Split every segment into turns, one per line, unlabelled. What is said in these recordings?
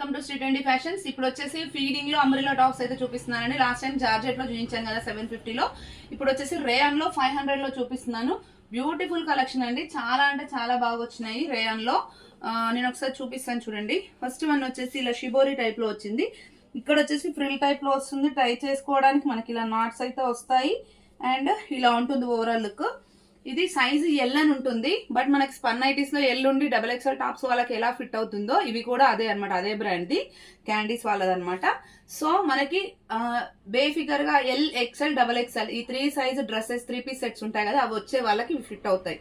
Welcome to street twenty fashions. ఇప్పుడు వచ్చేసి ఫీడింగ్లో అమరిలో tops అయితే చూపిస్తున్నానండి. లాస్ట్ టైం జార్జెట్లో చూపించాను కదా సెవెన్ ఫిఫ్టీలో. ఇప్పుడు వచ్చేసి రేయాన్లో ఫైవ్ హండ్రెడ్లో చూపిస్తున్నాను. బ్యూటిఫుల్ కలెక్షన్ అండి. చాలా అంటే చాలా బాగా వచ్చినాయి రేయాన్లో నేను ఒకసారి చూపిస్తాను చూడండి. ఫస్ట్ వన్ వచ్చేసి ఇలా షిబోరి టైప్లో వచ్చింది. ఇక్కడ వచ్చేసి ఫ్రిల్ టైప్లో వస్తుంది. ట్రై చేసుకోవడానికి మనకి ఇలా నాట్స్ అయితే వస్తాయి. అండ్ ఇలా ఉంటుంది ఓవరాల్ లుక్ ఇది సైజ్ ఎల్ అని ఉంటుంది బట్ మనకి స్పన్లో ఎల్ ఉండి డబల్ ఎక్స్ఎల్ టాప్స్ వాళ్ళకి ఎలా ఫిట్ అవుతుందో ఇవి కూడా అదే అన్నమాట అదే బ్రాండ్ది. క్యాండీస్ వాళ్ళదనమాట సో మనకి బేఫిగర్గా ఎల్ ఎక్స్ఎల్ డబల్ ఎక్స్ఎల్ ఈ three size dresses three piece sets ఉంటాయి కదా అవి వచ్చే వాళ్ళకి ఫిట్ అవుతాయి.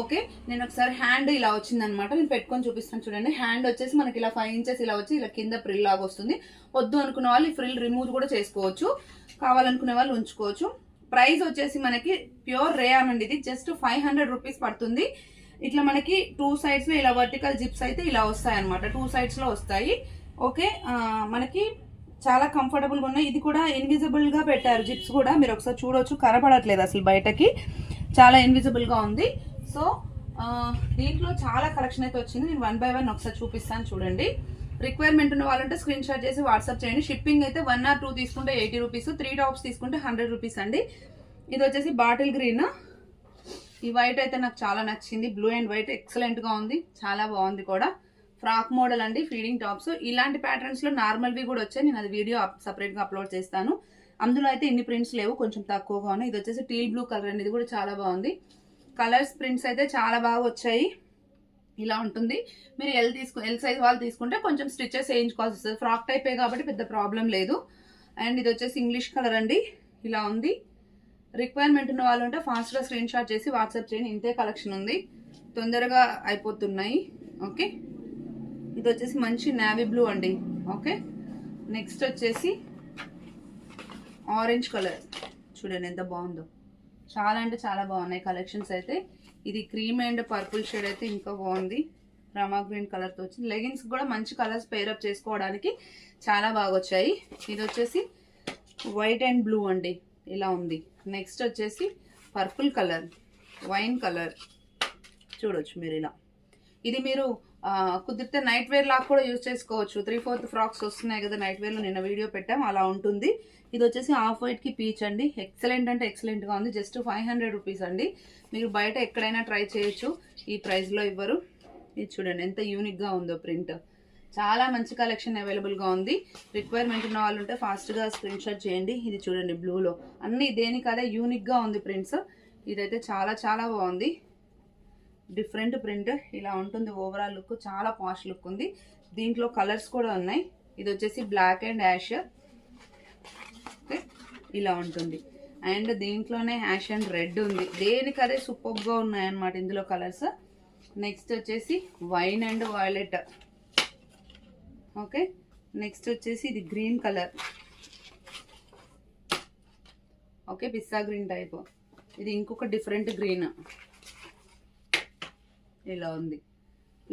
ఓకే? నేను ఒకసారి హ్యాండ్ ఇలా వచ్చిందనమాట నేను పెట్టుకొని చూపిస్తాను చూడండి. హ్యాండ్ వచ్చేసి మనకి ఇలా ఫైవ్ ఇంచెస్ ఇలా వచ్చి ఇలా కింద ఫ్రిల్ లాగా వస్తుంది. వద్దు అనుకునే వాళ్ళు ఈ ఫ్రిల్ రిమూవ్ కూడా చేసుకోవచ్చు. కావాలనుకునే వాళ్ళు ఉంచుకోవచ్చు. ప్రైస్ వచ్చేసి మనకి ప్యూర్ రేయాన్ అండి ఇది. జస్ట్ ఫైవ్ హండ్రెడ్ రూపీస్ పడుతుంది. ఇట్లా మనకి టూ సైడ్స్లో ఇలా వర్టికల్ జిప్స్ అయితే ఇలా వస్తాయి అనమాట టూ సైడ్స్లో వస్తాయి. ఓకే మనకి చాలా కంఫర్టబుల్గా ఉన్నాయి. ఇది కూడా ఇన్విజిబుల్గా పెట్టారు జిప్స్ కూడా. మీరు ఒకసారి చూడొచ్చు. కనపడట్లేదు అసలు బయటకి. చాలా ఇన్విజిబుల్గా ఉంది. సో దీంట్లో చాలా కలెక్షన్ అయితే వచ్చింది. నేను వన్ బై వన్ ఒకసారి చూపిస్తాను చూడండి. రిక్వైర్మెంట్ ఉన్న వాళ్ళంటే స్క్రీన్ షాట్ చేసి వాట్సాప్ చేయండి. షిప్పింగ్ అయితే వన్ ఆర్ టూ తీసుకుంటే ఎయిటీ రూపీస్ త్రీ టాప్స్ తీసుకుంటే హండ్రెడ్ రూపీస్ అండి. ఇది వచ్చేసి బాటిల్ గ్రీన్. ఈ వైట్ అయితే నాకు చాలా నచ్చింది. బ్లూ అండ్ వైట్ ఎక్సలెంట్గా ఉంది. చాలా బాగుంది కూడా. ఫ్రాక్ మోడల్ అండి ఫీడింగ్ టాప్స్. ఇలాంటి ప్యాటర్న్స్లో నార్మల్వి కూడా వచ్చాయి. నేను అది వీడియో సపరేట్గా అప్లోడ్ చేస్తాను. అందులో అయితే ఇన్ని ప్రింట్స్ లేవు. కొంచెం తక్కువగా ఉన్నాయి. ఇది వచ్చేసి టీల్ బ్లూ కలర్ అండి. ఇది కూడా చాలా బాగుంది. కలర్స్ ప్రింట్స్ అయితే చాలా బాగా వచ్చాయి. ఇలా ఉంటుంది. మీరు ఎల్ తీసుకు ఎల్ సైజ్ వాళ్ళు తీసుకుంటే కొంచెం స్టిచెస్ వేయించుకోవాల్సి వస్తుంది. ఫ్రాక్ టైపే కాబట్టి పెద్ద ప్రాబ్లం లేదు. అండ్ ఇది వచ్చేసి ఇంగ్లీష్ కలర్ అండి. ఇలా ఉంది. రిక్వైర్మెంట్ ఉన్న వాళ్ళు ఉంటే ఫాస్ట్గా స్క్రీన్ షాట్ చేసి వాట్సాప్ చేయండి. ఇంతే కలెక్షన్ ఉంది. తొందరగా అయిపోతున్నాయి. ఓకే? ఇది వచ్చేసి మంచి నావీ బ్లూ అండి. ఓకే? నెక్స్ట్ వచ్చేసి ఆరెంజ్ కలర్ చూడండి ఎంత బాగుందో. చాలా అంటే చాలా బాగున్నాయి కలెక్షన్స్ అయితే. ఇది క్రీమ్ అండ్ పర్పుల్ షేడ్ అయితే ఇంకా బాగుంది. రమా గ్రీన్ కలర్తో వచ్చింది. లెగిన్స్ కూడా మంచి కలర్స్ పేరప్ చేసుకోవడానికి చాలా బాగా వచ్చాయి. ఇది వచ్చేసి వైట్ అండ్ బ్లూ అండి. ఇలా ఉంది. నెక్స్ట్ వచ్చేసి పర్పుల్ కలర్ వైన్ కలర్. చూడొచ్చు మీరు ఇలా. ఇది మీరు కుదిరితే నైట్ వేర్ లాగా కూడా యూజ్ చేసుకోవచ్చు. త్రీ ఫోర్త్ ఫ్రాక్స్ వస్తున్నాయి కదా నైట్ వేర్లో నిన్న వీడియో పెట్టాం అలా ఉంటుంది. ఇది వచ్చేసి ఆఫ్ వైట్కి పీచ్ అండి. ఎక్సలెంట్ అంటే ఎక్సలెంట్గా ఉంది. జస్ట్ ఫైవ్ హండ్రెడ్ రూపీస్ అండి. మీరు బయట ఎక్కడైనా ట్రై చేయొచ్చు. ఈ ప్రైస్లో ఇవ్వరు. ఇది చూడండి ఎంత యూనిక్గా ఉందో ప్రింట్ చాలా మంచి కలెక్షన్ అవైలబుల్గా ఉంది. రిక్వైర్మెంట్ ఉన్న వాళ్ళు ఉంటే ఫాస్ట్గా స్క్రీన్ షాట్ చేయండి. ఇది చూడండి బ్లూలో అన్ని దేనికి అదే ఉంది ప్రింట్స్ ఇదైతే చాలా చాలా బాగుంది. డిఫరెంట్ ప్రింట్ ఇలా ఉంటుంది. ఓవరాల్ లుక్ చాలా పాష్ లుక్ ఉంది. దీంట్లో కలర్స్ కూడా ఉన్నాయి. ఇది వచ్చేసి బ్లాక్ అండ్ యాష్ ఇలా ఉంటుంది. అండ్ దీంట్లోనే యాష్ అండ్ రెడ్ ఉంది. దేనికి అదే సూపర్గా ఉన్నాయన్నమాట ఇందులో కలర్స్? నెక్స్ట్ వచ్చేసి wine and violet okay next వచ్చేసి ఇది గ్రీన్ కలర్ ఓకే పిస్సా గ్రీన్ టైప్ ఇది ఇంకొక డిఫరెంట్ గ్రీన్ ఇలా ఉంది.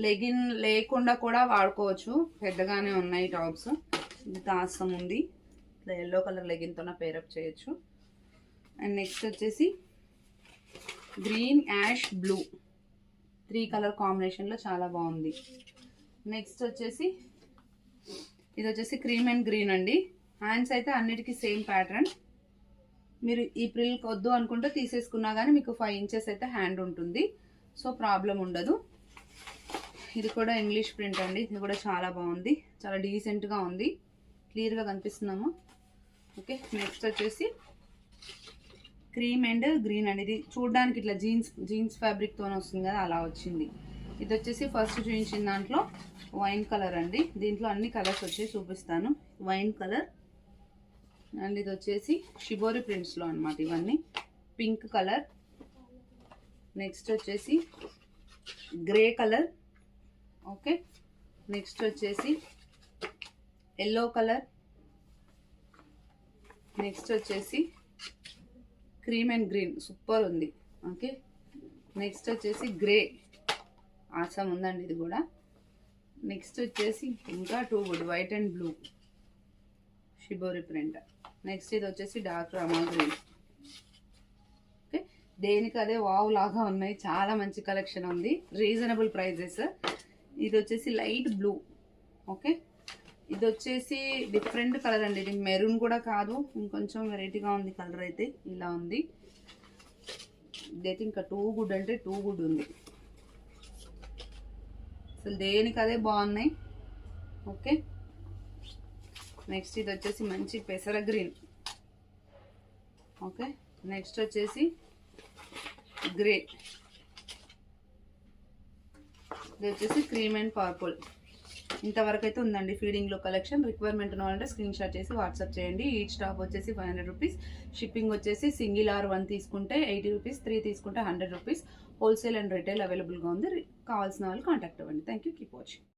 లెగిన్ లేకుండా కూడా వాడుకోవచ్చు. పెద్దగానే ఉన్నాయి టాప్స్. ఇది తాసం ఉంది. ఇట్లా ఎల్లో కలర్ లెగిన్తో పేరప్ చేయొచ్చు. అండ్ నెక్స్ట్ వచ్చేసి green ash blue three colour కాంబినేషన్లో చాలా బాగుంది. నెక్స్ట్ వచ్చేసి ఇది వచ్చేసి క్రీమ్ అండ్ గ్రీన్ అండి. హ్యాండ్స్ అయితే అన్నిటికీ సేమ్ ప్యాటర్న్ మీరు ఈ ప్రిల్కి వద్దు అనుకుంటే తీసేసుకున్నా కానీ మీకు ఫైవ్ ఇంచెస్ అయితే హ్యాండ్ ఉంటుంది. సో ప్రాబ్లం ఉండదు. ఇది కూడా ఇంగ్లీష్ ప్రింట్ అండి. ఇది కూడా చాలా బాగుంది. చాలా డీసెంట్గా ఉంది. క్లియర్గా కనిపిస్తున్నాము ఓకే నెక్స్ట్ వచ్చేసి క్రీమ్ అండ్ గ్రీన్ అండి. ఇది చూడడానికి ఇట్లా జీన్స్ జీన్స్ ఫ్యాబ్రిక్తో వస్తుంది కదా అలా వచ్చింది. ఇది వచ్చేసి ఫస్ట్ చూపించిన దాంట్లో వైన్ కలర్ అండి. దీంట్లో అన్ని కలర్స్ వచ్చి చూపిస్తాను. వైన్ కలర్ అండ్ ఇది వచ్చేసి షిబోరి ప్రింట్స్లో అనమాట ఇవన్నీ. పింక్ కలర్ నెక్స్ట్ వచ్చేసి గ్రే కలర్. ఓకే. నెక్స్ట్ వచ్చేసి ఎల్లో కలర్. నెక్స్ట్ వచ్చేసి క్రీమ్ అండ్ గ్రీన్. సూపర్ ఉంది. ఓకే. నెక్స్ట్ వచ్చేసి గ్రే. ఆసం ఉందండి ఇది కూడా. నెక్స్ట్ వచ్చేసి ఇంకా too good white and blue. Shibori print. Next ఇది వచ్చేసి డార్క్ రమా గ్రీన్. దేనికి అదే వావ్ లాగా ఉన్నాయి. చాలా మంచి కలెక్షన్ ఉంది. రీజనబుల్ ప్రైజెస్ ఇది వచ్చేసి లైట్ బ్లూ ఓకే ఇది వచ్చేసి డిఫరెంట్ కలర్ అండి. ఇది మెరూన్ కూడా కాదు. ఇంకొంచెం వెరైటీగా ఉంది కలర్ అయితే ఇలా ఉంది. ఇదైతే ఇంకా టూ గుడ్ అంటే టూ గుడ్ ఉంది. అసలు దేనికి అదే బాగున్నాయి. ఓకే నెక్స్ట్ ఇది వచ్చేసి మంచి పెసర గ్రీన్ ఓకే నెక్స్ట్ వచ్చేసి గ్రే. ఇది వచ్చేసి క్రీమ్ అండ్ పర్పుల్. ఇంతవరకు అయితే ఉందండి ఫీడింగ్లో కలెక్షన్. రిక్వైర్మెంట్ ఉన్నవాలంటే స్క్రీన్ షాట్ చేసి వాట్సాప్ చేయండి. ఈచ్ టాప్ వచ్చేసి ఫైవ్ హండ్రెడ్ రూపీస్. షిప్పింగ్ వచ్చేసి సింగిల్ ఆర్ వన్ తీసుకుంటే ఎయిటీ రూపీస్ త్రీ తీసుకుంటే hundred rupees. Wholesale and retail అవైలబుల్గా ఉంది. కావాల్సిన వాళ్ళు కాంటాక్ట్ అవ్వండి. Thank you keep watching.